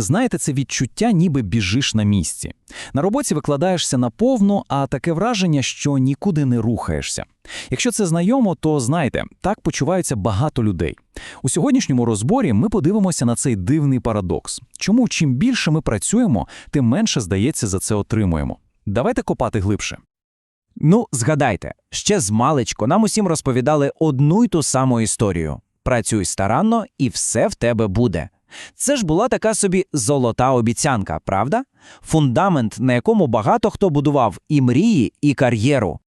Знаєте, це відчуття, ніби біжиш на місці. На роботі викладаєшся наповну, а таке враження, що нікуди не рухаєшся. Якщо це знайомо, то знайте, так почуваються багато людей. У сьогоднішньому розборі ми подивимося на цей дивний парадокс. Чому чим більше ми працюємо, тим менше, здається, за це отримуємо. Давайте копати глибше. Ну, згадайте, ще з маличку нам усім розповідали одну й ту саму історію: працюй старанно, і все в тебе буде. Це ж була така собі золота обіцянка, правда? Фундамент, на якому багато хто будував і мрії, і кар'єру.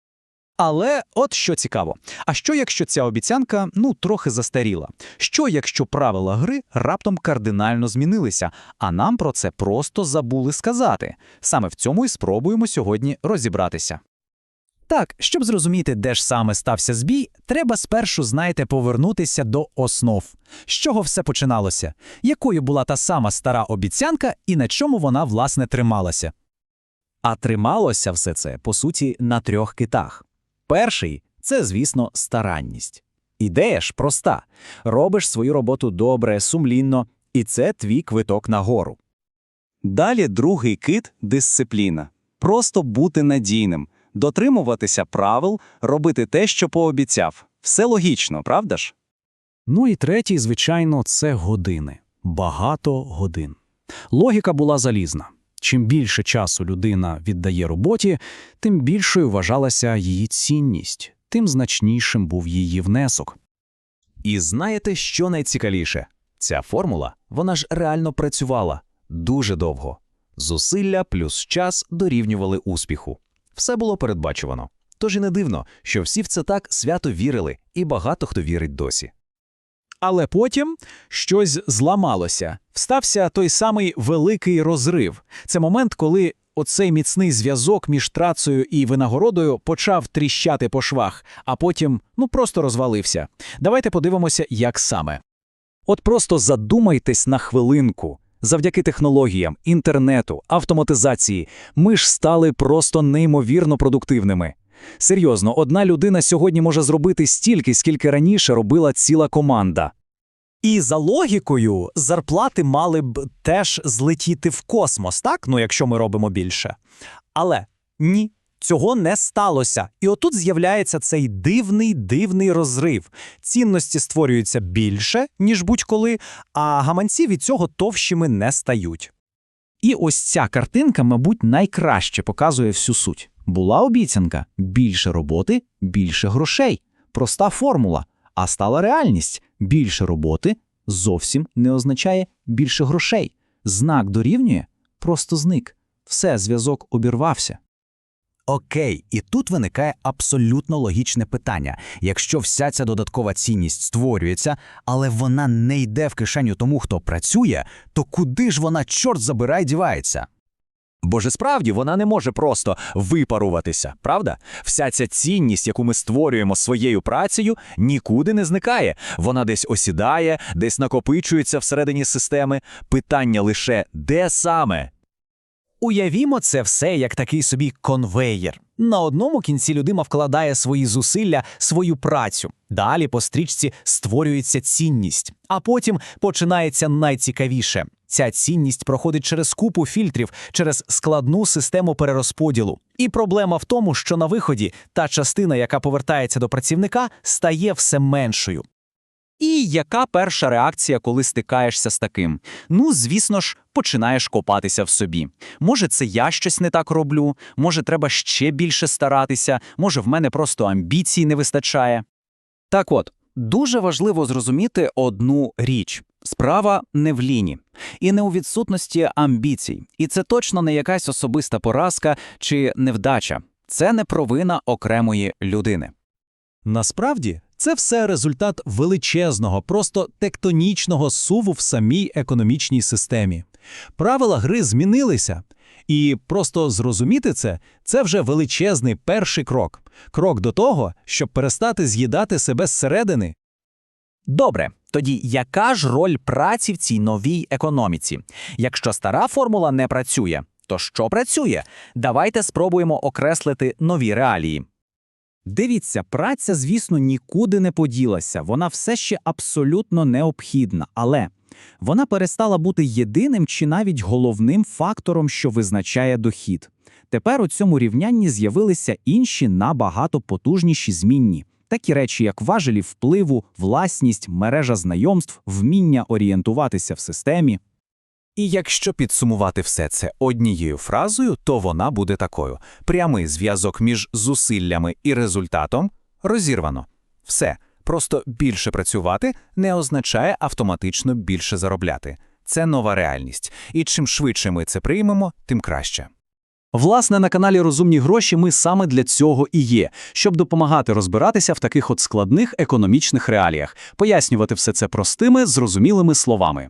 Але от що цікаво. А що якщо ця обіцянка ну трохи застаріла? Що якщо правила гри раптом кардинально змінилися, а нам про це просто забули сказати? Саме в цьому і спробуємо сьогодні розібратися. Так, щоб зрозуміти, де ж саме стався збій, треба спершу, знаєте, повернутися до основ. З чого все починалося? Якою була та сама стара обіцянка і на чому вона, власне, трималася? А трималося все це, по суті, на трьох китах. Перший це, звісно, старанність. Ідея ж проста: робиш свою роботу добре, сумлінно, і це твій квиток нагору. Далі другий кит дисципліна. Просто бути надійним, дотримуватися правил, робити те, що пообіцяв. Все логічно, правда ж? Ну і третій, звичайно, це години. Багато годин. Логіка була залізна. Чим більше часу людина віддає роботі, тим більшою вважалася її цінність, тим значнішим був її внесок. І знаєте, що найцікавіше? Ця формула, вона ж реально працювала дуже довго. Зусилля плюс час дорівнювали успіху. Все було передбачувано. Тож і не дивно, що всі в це так свято вірили, і багато хто вірить досі. Але потім щось зламалося. Встався той самий великий розрив. Це момент, коли оцей міцний зв'язок між трацею і винагородою почав тріщати по швах, а потім ну просто розвалився. Давайте подивимося, як саме. От просто задумайтесь на хвилинку. Завдяки технологіям, інтернету, автоматизації ми ж стали просто неймовірно продуктивними. Серйозно, одна людина сьогодні може зробити стільки, скільки раніше робила ціла команда. І за логікою, зарплати мали б теж злетіти в космос, так? Ну, якщо ми робимо більше. Але ні, цього не сталося. І отут з'являється цей дивний дивний розрив. Цінності створюються більше, ніж будь-коли, а гаманці від цього товщими не стають. І ось ця картинка, мабуть, найкраще показує всю суть. Була обіцянка більше роботи, більше грошей. Проста формула. А стала реальність більше роботи зовсім не означає більше грошей. Знак дорівнює, просто зник. Все, зв'язок обірвався. Окей, і тут виникає абсолютно логічне питання. Якщо вся ця додаткова цінність створюється, але вона не йде в кишеню тому, хто працює, то куди ж вона, чорт забирай, дівається? Бо ж справді вона не може просто випаруватися, правда? Вся ця цінність, яку ми створюємо своєю працею, нікуди не зникає. Вона десь осідає, десь накопичується всередині системи. Питання лише де саме? Уявімо це все як такий собі конвеєр. На одному кінці людина вкладає свої зусилля, свою працю. Далі по стрічці створюється цінність, а потім починається найцікавіше. Ця цінність проходить через купу фільтрів, через складну систему перерозподілу. І проблема в тому, що на виході та частина, яка повертається до працівника, стає все меншою. І яка перша реакція, коли стикаєшся з таким? Ну, звісно ж, починаєш копатися в собі. Може, це я щось не так роблю, може, треба ще більше старатися, може, в мене просто амбіцій не вистачає. Так от, дуже важливо зрозуміти одну річ. Справа не в ліні і не у відсутності амбіцій. І це точно не якась особиста поразка чи невдача. Це не провина окремої людини. Насправді, це все результат величезного, просто тектонічного суву в самій економічній системі. Правила гри змінилися, і просто зрозуміти це це вже величезний перший крок крок до того, щоб перестати з'їдати себе зсередини. Добре, тоді яка ж роль праці в цій новій економіці? Якщо стара формула не працює, то що працює? Давайте спробуємо окреслити нові реалії. Дивіться, праця, звісно, нікуди не поділася, вона все ще абсолютно необхідна, але Вона перестала бути єдиним чи навіть головним фактором, що визначає дохід. Тепер у цьому рівнянні з'явилися інші набагато потужніші змінні. Такі речі, як важелі впливу, власність, мережа знайомств, вміння орієнтуватися в системі. І якщо підсумувати все це однією фразою, то вона буде такою: прямий зв'язок між зусиллями і результатом розірвано. Все, просто більше працювати не означає автоматично більше заробляти. Це нова реальність. І чим швидше ми це приймемо, тим краще. Власне, на каналі Розумні гроші ми саме для цього і є, щоб допомагати розбиратися в таких от складних економічних реаліях, пояснювати все це простими, зрозумілими словами.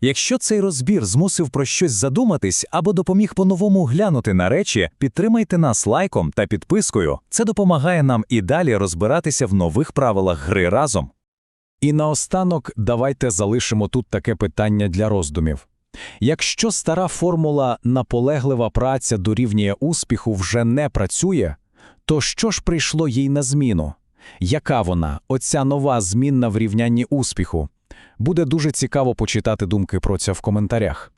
Якщо цей розбір змусив про щось задуматись або допоміг по-новому глянути на речі, підтримайте нас лайком та підпискою. Це допомагає нам і далі розбиратися в нових правилах гри разом. І наостанок давайте залишимо тут таке питання для роздумів. Якщо стара формула наполеглива праця дорівнює успіху вже не працює, то що ж прийшло їй на зміну? Яка вона, оця нова змінна в рівнянні успіху? Буде дуже цікаво почитати думки про це в коментарях.